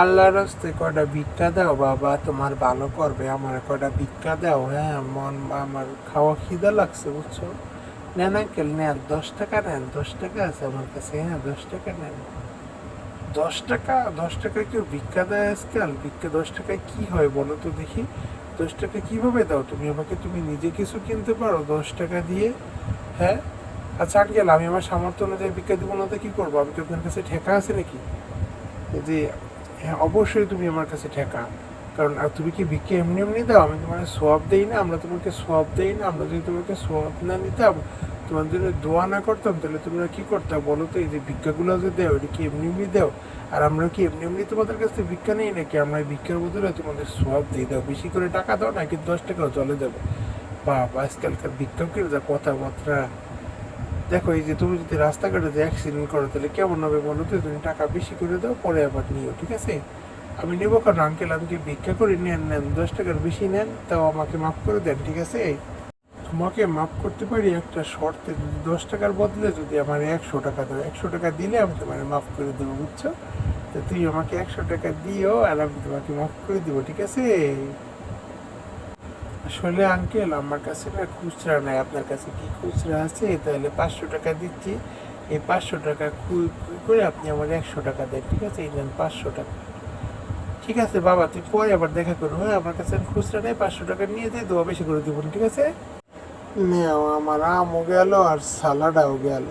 আল্লাহর রাস্তে কয়টা ভিক্ষা দাও, বাবা? তোমার ভালো করবে, আমার কয়টা ভিক্ষা দাও হ্যাঁ? মন, আমার খাওয়া খিদা লাগছে, বুঝছ? নেন আঙ্কেল, নেন। দশ টাকা নেন, দশ টাকা আছে আমার কাছে হ্যাঁ? দশ টাকা নেন। দশ টাকা দশ টাকা কেউ ভিক্ষা দেয় আজকাল? ভিক্ষা দশ টাকায় কি হয় বলো তো দেখি। দশ টাকা কীভাবে দাও? তুমি আমাকে, তুমি নিজে কিছু কিনতে পারো দশ টাকা দিয়ে হ্যাঁ? আচ্ছা আঙ্কেল, আমি আমার সামর্থ্য অনুযায়ী ভিক্ষা দেবো না তো কী করব? আমি কি আপনার কাছে ঠেকা আছে নাকি? যে হ্যাঁ অবশ্যই তুমি আমার কাছে ঠেকা। কারণ, আর তুমি কি ভিক্ষা এমনি এমনি দাও? আমি তোমার সোয়াব দেই না, আমরা তোমাকে সোয়াব দেই না, আমরা যদি তোমাকে সোয়াব না নিতাম, তোমার জন্য দোয়া না করতাম, তাহলে তোমরা কি করতাম বলো তো, এই যে ভিক্ষাগুলো যে দেও, এটা কি এমনি এমনি দেও? আর আমরা কি এমনি এমনি তোমাদের কাছ থেকে ভিক্ষা নেই নাকি? আমরা ভিক্ষার বদলে তোমাদের সোয়াব দিয়ে দাও। বেশি করে টাকা দাও না কিন্তু দশ টাকাও চলে যাবে বাবা, আজকালকার ভিক্ষকের যা কথাবার্তা। দেখো, এই যে তুমি যদি রাস্তাঘাটে যে অ্যাক্সিডেন্ট করো, তাহলে কেমন হবে বলো তো? তুমি টাকা বেশি করে দাও, পরে আবার নিও, ঠিক আছে? আমি নেব কারণ আঙ্কেল আমি কি ভিক্ষা করি নেন নেন, দশ টাকার বেশি নেন, তাও আমাকে মাফ করে দেন, ঠিক আছে? তোমাকে মাফ করতে পারি একটা শর্তে, যদি দশ টাকার বদলে যদি আমার একশো টাকা দাও, একশো টাকা দিলে আমি তোমার মাফ করে দেবো, বুঝছ? তো তুই আমাকে একশো টাকা দিও, আর আমি তোমাকে মাফ করে দেবো, ঠিক আছে? আসলে আঙ্কেল আমার কাছে না খুচরা নাই। আপনার কাছে কি খুচরা আছে? তাহলে পাঁচশো টাকা দিচ্ছি। এই পাঁচশো টাকা করে আপনি আমার একশো টাকা দেন, ঠিক আছে? এই নেন পাঁচশো টাকা। ঠিক আছে বাবা, তুই পরে আবার দেখা করব হ্যাঁ? আমার কাছে খুচরা নেই, পাঁচশো টাকা নিয়ে দিয়ে দেবো বেশি করে দেবো ঠিক আছে? আমার আমও গেল আর সালাডাও গেল।